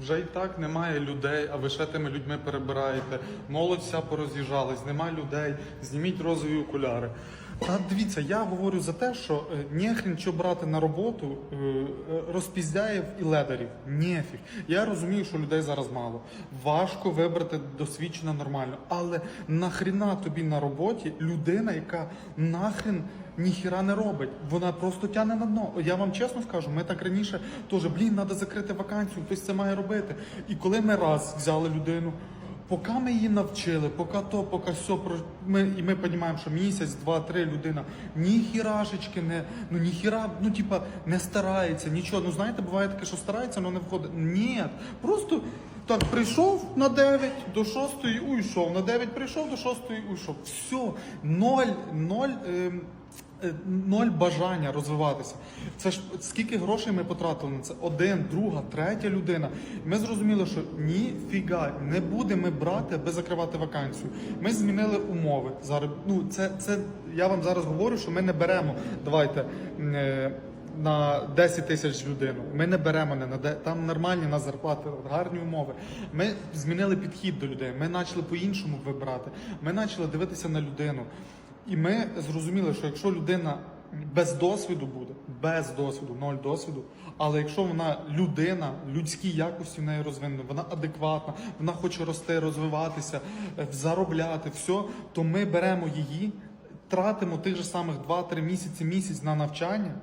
Вже і так немає людей, а ви ще тими людьми перебираєте. Молодь вся пороз'їжджалась, немає людей. Зніміть розові окуляри. Та дивіться, я говорю за те, що е, нехрен що брати на роботу е, е, розпіздяєв і ледарів. Нефіг. Я розумію, що людей зараз мало. Важко вибрати досвідчено нормально. Але нахріна тобі на роботі людина, яка нахрен ніхіра не робить. Вона просто тягне на дно. Я вам чесно скажу, ми так раніше теж, блін, треба закрити вакансію, хтось це має робити. І коли ми раз взяли людину. Поки ми її навчили, поки то, поки все ми і ми розуміємо, що місяць, два, три людина ні хірашечки не ну ні хіра, ну типа не старається, нічого. Ну знаєте, буває таке, що старається, але не входить. Ні, просто так прийшов на 9 до 6 уйшов. На 9 прийшов до 6 уйшов. Все, ноль, ноль. ем, Ноль бажання розвиватися. Це ж скільки грошей ми потратили на це? Один, друга, третя людина. Ми зрозуміли, що ніфіга не будемо брати, аби закривати вакансію. Ми змінили умови. Зараз ну це, це я вам зараз говорю, що ми не беремо. Давайте. е, На 10 тисяч людину. Ми не беремо не на де там нормальні на зарплати, гарні умови. Ми змінили підхід до людей. Ми почали по-іншому вибирати. Ми почали дивитися на людину. І ми зрозуміли, що якщо людина без досвіду буде, без досвіду, ноль досвіду, але якщо вона людина, людські якості в неї розвинені, вона адекватна, вона хоче рости, розвиватися, е, заробляти, все, то ми беремо її, тратимо тих же самих 2-3 місяці, місяць на навчання.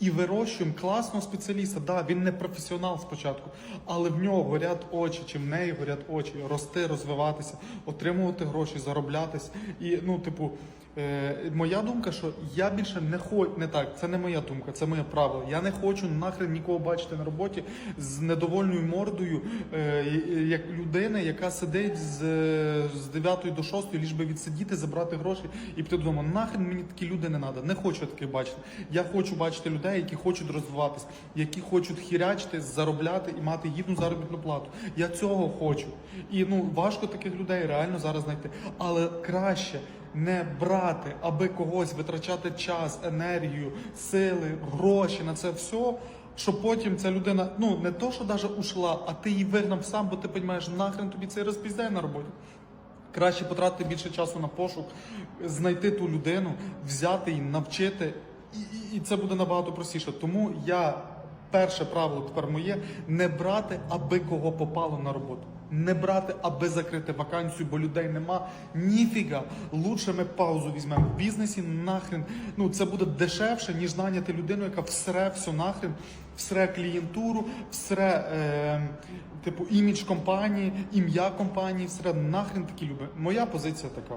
І вирощуємо класного спеціаліста. Да, він не професіонал спочатку, але в нього горять очі, чи в неї горять очі, рости, розвиватися, отримувати гроші, зароблятись. І ну, типу, е, моя думка, що я більше не хочу, не так, це не моя думка, це моє правило. Я не хочу нахрен нікого бачити на роботі з недовольною мордою, е, як людина, яка сидить з, з 9 до 6, ліж би відсидіти, забрати гроші і піти додому. Нахрен мені такі люди не треба. Не хочу я таких бачити. Я хочу бачити людей, які хочуть розвиватися, які хочуть хірячити, заробляти і мати гідну заробітну плату. Я цього хочу. І ну важко таких людей реально зараз знайти. Але краще не брати, аби когось витрачати час, енергію, сили, гроші на це все. Щоб потім ця людина, ну не то, що навіть ушла, а ти її вигнав сам, бо ти розумієш, нахрен тобі цей розпіздяє на роботі. Краще потратити більше часу на пошук, знайти ту людину, взяти її, навчити, і, це буде набагато простіше. Тому я перше правило тепер моє не брати, аби кого попало на роботу. Не брати, аби закрити вакансію, бо людей нема. Ніфіга. Лучше ми паузу візьмемо в бізнесі. Нахрен. Ну це буде дешевше, ніж наняти людину, яка всре все нахрен, всре клієнтуру, всре е, типу імідж компанії, ім'я компанії, всре нахрен такі люби. Моя позиція така.